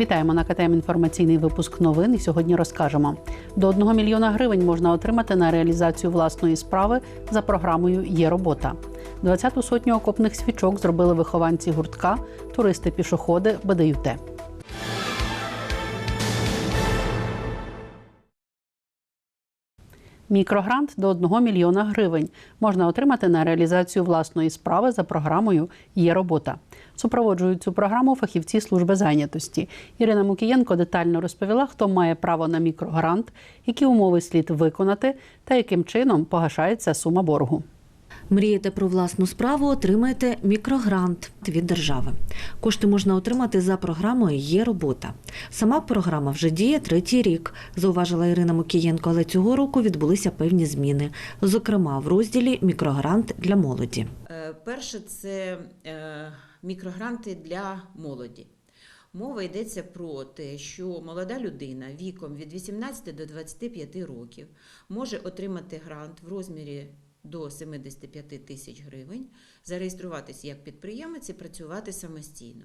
Вітаємо на КТМ інформаційний випуск новин. І сьогодні розкажемо: до 1 мільйона гривень можна отримати на реалізацію власної справи за програмою Є робота. 20-ту сотню окопних свічок зробили вихованці гуртка, туристи-пішоходи БДЮТ. Мікрогрант до 1 мільйона гривень можна отримати на реалізацію власної справи за програмою Є робота. Супроводжують цю програму фахівці служби зайнятості. Ірина Мукієнко детально розповіла, хто має право на мікрогрант, які умови слід виконати та яким чином погашається сума боргу. Мрієте про власну справу, отримайте мікрогрант від держави. Кошти можна отримати за програмою Є робота. Сама програма вже діє третій рік, зауважила Ірина Мокієнко, але цього року відбулися певні зміни, зокрема в розділі Мікрогрант для молоді. Е, Перше це е, мікрогранти для молоді. Мова йдеться про те, що молода людина віком від 18 до 25 років може отримати грант в розмірі до 75 тисяч гривень, зареєструватися як підприємець і працювати самостійно.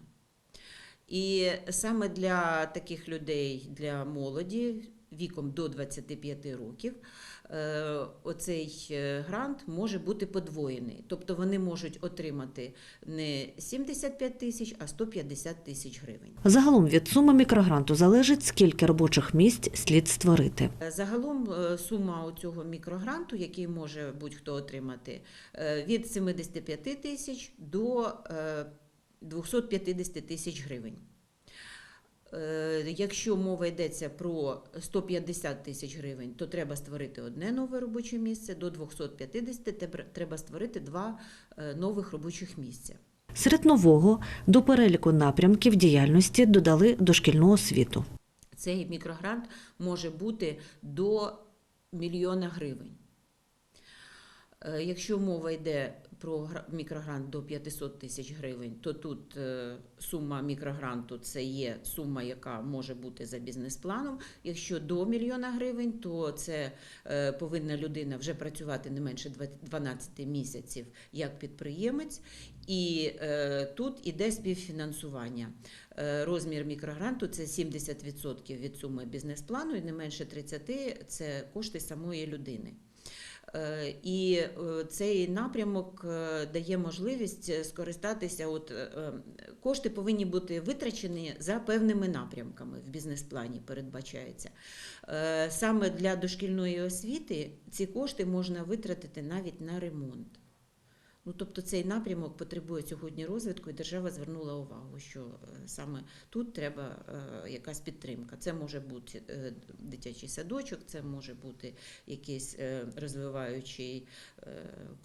І саме для таких людей, для молоді віком до 25 років, е, оцей е, грант може бути подвоєний. Тобто вони можуть отримати не 75 тисяч, а 150 тисяч гривень. Загалом від суми мікрогранту залежить, скільки робочих місць слід створити. Е, Загалом сума цього мікрогранту, який може будь-хто отримати, від 75 тисяч до 250 тисяч гривень. Е, Якщо мова йдеться про 150 тисяч гривень, то треба створити одне нове робоче місце, до 250 треба створити два е, нових робочих місця. Серед нового до переліку напрямків діяльності додали дошкільну освіту. Цей мікрогрант може бути до мільйона гривень. Е, Якщо мова йде про мікрогрант до 500 тисяч гривень, то тут е, сума мікрогранту це є сума, яка може бути за бізнес-планом. Якщо до мільйона гривень, то це е, повинна людина вже працювати не менше 12 місяців як підприємець, і е, тут іде співфінансування. Розмір мікрогранту це 70% від суми бізнес-плану, і не менше 30% це кошти самої людини. Е, І е, цей напрямок е, дає можливість скористатися. От кошти повинні бути витрачені за певними напрямками в бізнес-плані передбачається. Саме для дошкільної освіти ці кошти можна витратити навіть на ремонт. Ну, тобто цей напрямок потребує сьогодні розвитку, і держава звернула увагу, що е, саме тут треба е, якась підтримка. Це може бути е, дитячий садочок, це може бути якийсь е, розвиваючий е,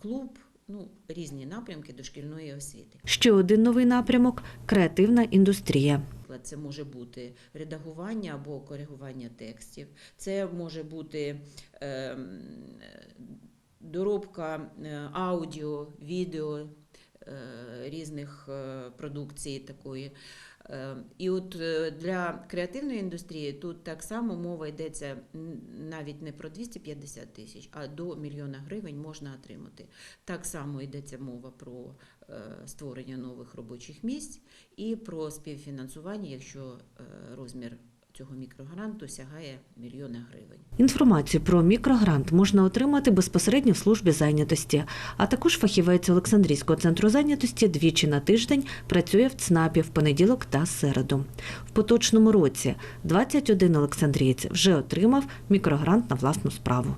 клуб, ну, різні напрямки дошкільної освіти. Ще один новий напрямок креативна індустрія. Це може бути редагування або коригування текстів, це може бути ем, доробка е, аудіо, відео е, різних е, продукцій такої. І от для креативної індустрії тут так само мова йдеться навіть не про 250 тисяч, а до мільйона гривень можна отримати. Так само йдеться мова про створення нових робочих місць і про співфінансування, якщо розмір цього мікрогранту сягає мільйона гривень. Інформацію про мікрогрант можна отримати безпосередньо в службі зайнятості, а також фахівець Олександрійського центру зайнятості двічі на тиждень працює в ЦНАПі в понеділок та середу. В поточному році 21 олександрієць вже отримав мікрогрант на власну справу.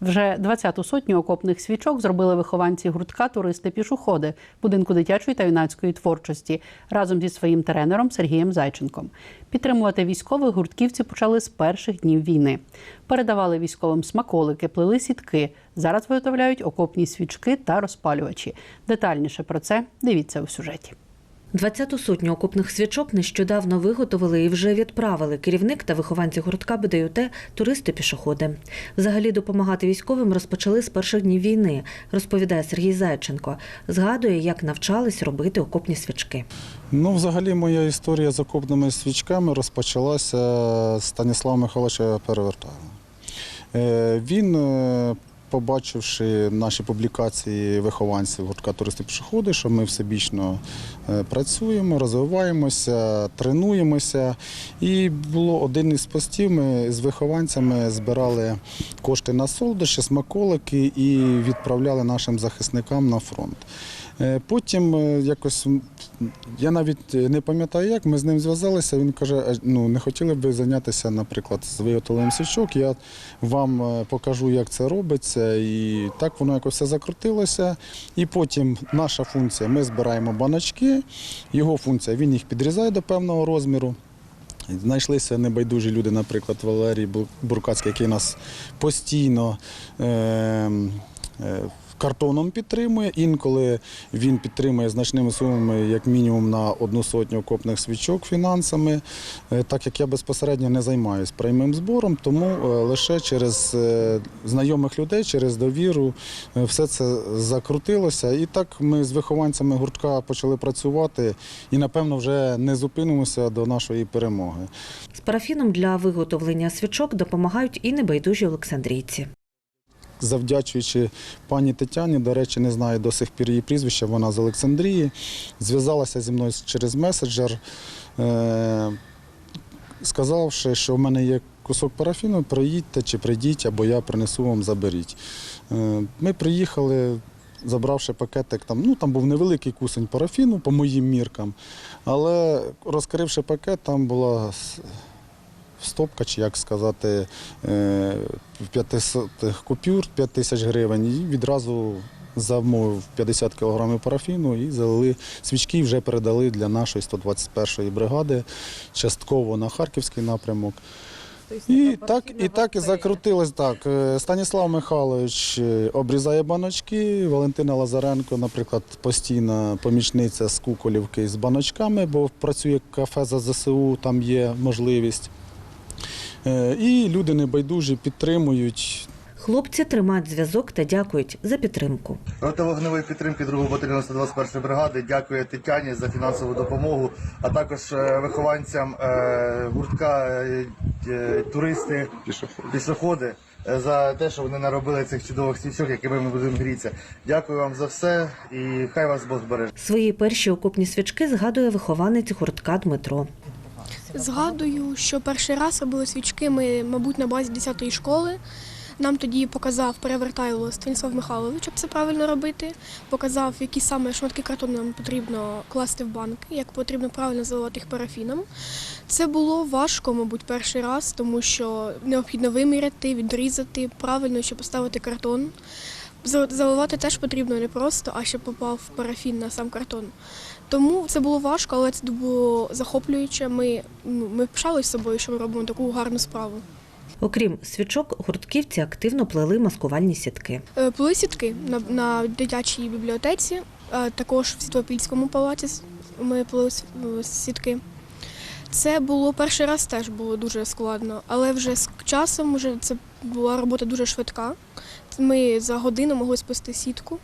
Вже 20-ту сотню окопних свічок зробили вихованці гуртка туристи-пішоходи будинку дитячої та юнацької творчості разом зі своїм тренером Сергієм Зайченком. Підтримувати військових гуртківці почали з перших днів війни. Передавали військовим смаколики, плели сітки. Зараз виготовляють окопні свічки та розпалювачі. Детальніше про це дивіться у сюжеті. 20-ту сотню окопних свічок нещодавно виготовили і вже відправили керівник та вихованці гуртка БДЮТ туристи-пішоходи. Взагалі допомагати військовим розпочали з перших днів війни, розповідає Сергій Зайченко. Згадує, як навчались робити окопні свічки. Ну, взагалі, моя історія з окопними свічками розпочалася з Станіслава Михайловича Перевертаєва. Е, Він е, побачивши наші публікації вихованців гуртка туристи пішоходи, що ми всебічно е, працюємо, розвиваємося, тренуємося. І було один із постів. Ми з вихованцями збирали кошти на солодощі, смаколики і відправляли нашим захисникам на фронт. Е, Потім е, якось я навіть не пам'ятаю, як ми з ним зв'язалися. Він каже: ну не хотіли б зайнятися, наприклад, з виготовленням свічок. Я вам покажу, як це робиться. І так воно якось все закрутилося. І потім наша функція: ми збираємо баночки, його функція він їх підрізає до певного розміру. Знайшлися небайдужі люди, наприклад, Валерій Буркацький, який нас постійно е, е, картоном підтримує. Інколи він підтримує значними сумами, як мінімум, на одну сотню окопних свічок фінансами. Е, Так як я безпосередньо не займаюся прямим збором, тому е, лише через е, знайомих людей, через довіру все це закрутилося. І так ми з вихованцями гуртка почали працювати і, напевно, вже не зупинимося до нашої перемоги. З парафіном для виготовлення свічок допомагають і небайдужі олександрійці. Завдячуючи пані Тетяні, до речі, не знаю до сих пір її прізвища, вона з Олександрії, зв'язалася зі мною через меседжер, е- сказавши, що в мене є кусок парафіну, приїдьте чи прийдіть, або я принесу вам, заберіть. Е- ми приїхали, забравши пакетик, там, ну, там був невеликий кусень парафіну по моїм міркам, але розкривши пакет, там була стопка, чи як сказати, е, 500 купюр 5 тисяч гривень. І відразу замовив 50 кілограмів парафіну і залили свічки, вже передали для нашої 121-ї бригади, частково на Харківський напрямок. І так, і так і закрутилось так. Е, Станіслав Михайлович е, обрізає баночки, Валентина Лазаренко, наприклад, постійна помічниця з Куколівки з баночками, бо працює кафе за ЗСУ, там є можливість. Е, І люди небайдужі підтримують. Хлопці тримають зв'язок та дякують за підтримку. Рота вогневої підтримки 2-го батальйону 121 бригади дякує Тетяні за фінансову допомогу, а також е, вихованцям е, гуртка туристи, пішоходи за те, що вони наробили цих чудових свічок, якими ми будемо грітися. Дякую вам за все і хай вас Бог збереже. Свої перші окопні свічки згадує вихованець гуртка Дмитро. Згадую, що перший раз робили свічки ми, мабуть, на базі 10-ї школи. Нам тоді показав перевертайло Станіслав Михайлович, як це правильно робити. Показав, які саме шматки картону нам потрібно класти в банки, як потрібно правильно заливати їх парафіном. Це було важко, мабуть, перший раз, тому що необхідно виміряти, відрізати, правильно ще поставити картон. Заливати теж потрібно не просто, а щоб попав парафін на сам картон. Тому це було важко, але це було захоплююче. Ми, ну, ми пишалися собою, що ми робимо таку гарну справу. Окрім свічок, гуртківці активно плели маскувальні сітки. Е, Плели сітки на, на дитячій бібліотеці, е, також в Світлопільському палаці ми плели е, сітки. Це було перший раз теж було дуже складно, але вже з часом вже це була робота дуже швидка. Ми за годину могли спасти сітку.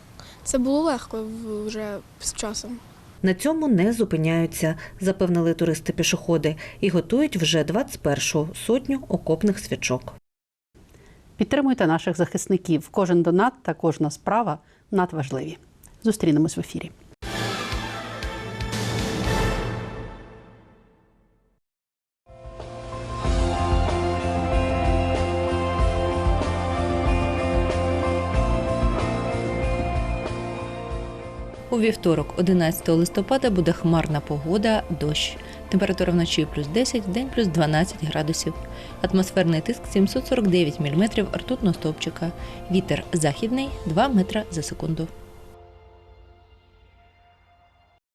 Це було легко вже з часом. На цьому не зупиняються, запевнили туристи-пішоходи, і готують вже 21-шу сотню окопних свічок. Підтримуйте наших захисників. Кожен донат та кожна справа надважливі. Зустрінемось в ефірі. У вівторок, 11 листопада, буде хмарна погода, дощ. Температура вночі плюс 10, день плюс 12 градусів. Атмосферний тиск 749 мм ртутного стовпчика. Вітер західний 2 метра за секунду.